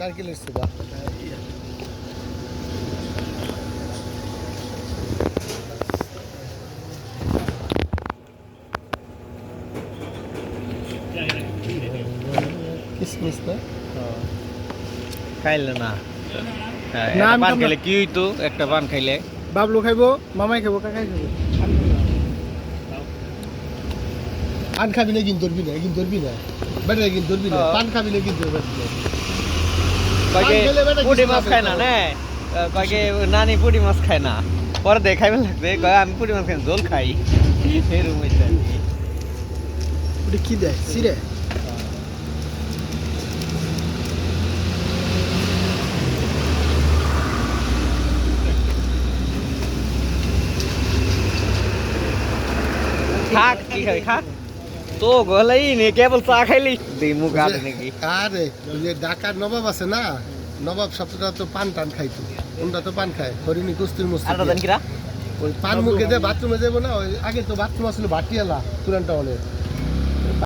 নারকেলের সুবা কিসমিস না? খাইলে না। হ্যাঁ, পান খাইলে কি হইতো? একটা পান খাইলে। বাবলু খাইবো মামাই খাইবো কাকাই খাইবো? পান খাবি না কিন্তু ধরবি না কিন্তু ধরবি না বেটা কিন্তু ধরবি না। পান খাবি না কিন্তু ধরবি না কয়েকে পুটি মাছ খায় না। নে? কয়েকে নানি পুটি মাছ খায় না। পরে দেখাইবে লাগবে কয় আমি পুটি মাছ খাই জল খাই। এরকম হইছে কি। ওটা কি দেয়? সিরে? থাক কি খাবি খা তো গলাই নে কেবল চা খাইলি। মুখ আরে নাকি? আরে যে ঢাকার নবাব আছে না? নবাব সবটা তো পান টান খাইতো। ওনটা তো পান খায় হরিণী কুস্তির মুস্তি কিরা? ওই পান মুখে দিয়ে বাথরুমে যাব না ওই আগে তো বাথরুম আসলে ভাটিয়ালা তুরানটা অনেক